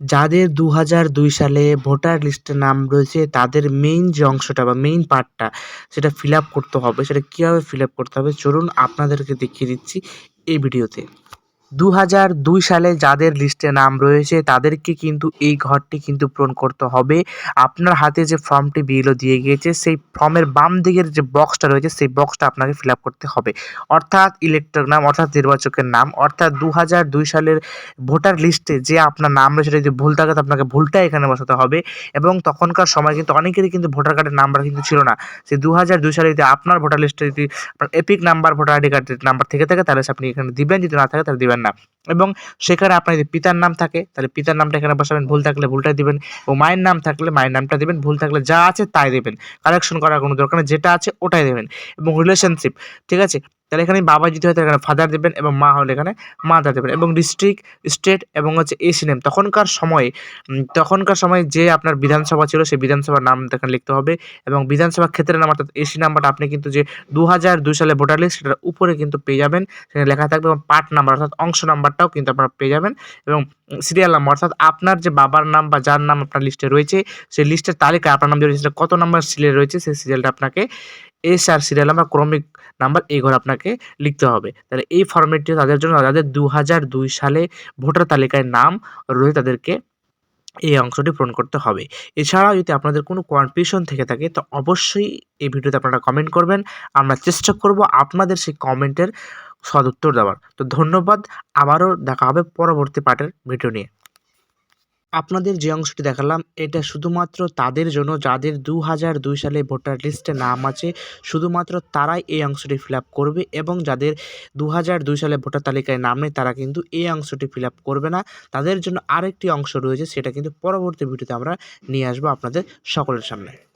যাদের দু দুই সালে ভোটার লিস্টে নাম রয়েছে, তাদের মেইন যে অংশটা বা মেইন পার্টটা সেটা ফিল আপ করতে হবে। সেটা কীভাবে ফিল আপ করতে হবে? চলুন আপনাদেরকে দেখিয়ে দিচ্ছি এই ভিডিওতে। দু দুই সালে যাদের লিস্টে নাম রয়েছে, তাদেরকে কিন্তু এই ঘরটি কিন্তু পূরণ করতে হবে। আপনার হাতে যে ফর্মটি বিএলও দিয়ে গিয়েছে, সেই ফর্মের বাম দিকের যে বক্সটা রয়েছে, সেই বক্সটা আপনাকে ফিল করতে হবে। অর্থাৎ ইলেকট্রক নাম, অর্থাৎ নির্বাচকের নাম, অর্থাৎ দু দুই সালের ভোটার লিস্টে যে আপনার নাম রয়েছে, সেটা যদি ভুল থাকে, তো আপনাকে ভুলটা এখানে বসাতে হবে। এবং তখনকার সময় কিন্তু অনেকেরই কিন্তু ভোটার কার্ডের নাম্বার কিন্তু ছিল না। সেই দু দুই সালে যদি আপনার ভোটার লিস্টে যদি এপিক নাম্বার ভোটার আইডি কার্ডের নাম্বার থেকে থাকে, তাহলে আপনি এখানে দিবেন, যদি না থাকে, তাহলে দিবেন না এবং সেখানে আপনার যদি পিতার নাম থাকে, তাহলে পিতার নামটা এখানে বসাবেন, ভুল থাকলে ভুলটা দিবেন ও মায়ের নাম থাকলে মায়ের নামটা দিবেন, ভুল থাকলে যা আছে তাই দেবেন। কারেকশন করার কোনো দরকার নেই, যেটা আছে ওটাই দেবেন এবং রিলেশনশিপ ঠিক আছে? তাহলে এখানে বাবা যদি হয়, তাহলে এখানে ফাদার দেবেন এবং মা হলে এখানে মাদার দেবেন এবং ডিস্ট্রিক্ট স্টেট এবং হচ্ছে এসি নেম তখনকার সময়ে তখনকার সময়ে যে আপনার বিধানসভা ছিল, সেই বিধানসভার নাম এখানে লিখতে হবে এবং বিধানসভা ক্ষেত্রের নাম অর্থাৎ এসি নাম্বারটা আপনি কিন্তু যে দু হাজার দুই সালে ভোটার লিস্ট সেটার উপরে কিন্তু পেয়ে যাবেন। সেখানে লেখা থাকবে এবং পার্ট নাম্বার অর্থাৎ অংশ নাম্বারটাও কিন্তু আপনারা পেয়ে যাবেন এবং সিরিয়াল নাম্বার অর্থাৎ আপনার যে বাবার নাম বা যার নাম আপনার লিস্টে রয়েছে, সেই লিস্টের তালিকায় আপনার নাম যে রয়েছে, সেটা কত নাম্বার সিরিয়াল রয়েছে, সেই সিরিয়ালটা আপনাকে এস আর সিরিয়াল নাম্বার ক্রমিক নাম্বার এই ঘরে আপনাকে লিখতে হবে। তাহলে এই ফর্মেটটি তাদের জন্য যাদের দু হাজার দুই সালে ভোটার তালিকায় নাম রয়েছে তাদেরকে এই অংশটি পূরণ করতে হবে। এছাড়াও যদি আপনাদের কোনো কনফিউশন থেকে থাকে, তো অবশ্যই এই ভিডিওতে আপনারা কমেন্ট করবেন। আমরা চেষ্টা করব আপনাদের সেই কমেন্টের সদুত্তর দেওয়ার। তো ধন্যবাদ। আবারও দেখা হবে পরবর্তী পার্টের ভিডিও নিয়ে। আপনাদের যে অংশটি দেখালাম, এটা শুধুমাত্র তাদের জন্য যাদের দু হাজার দুই সালে ভোটার লিস্টে নাম আছে, শুধুমাত্র তারাই এই অংশটি ফিল করবে এবং যাদের দু হাজার দুই সালে ভোটার তালিকায় নাম নেই, তারা কিন্তু এই অংশটি ফিল করবে না। তাদের জন্য আরেকটি অংশ রয়েছে, সেটা কিন্তু পরবর্তী ভিডিওতে আমরা নিয়ে আসব আপনাদের সকলের সামনে।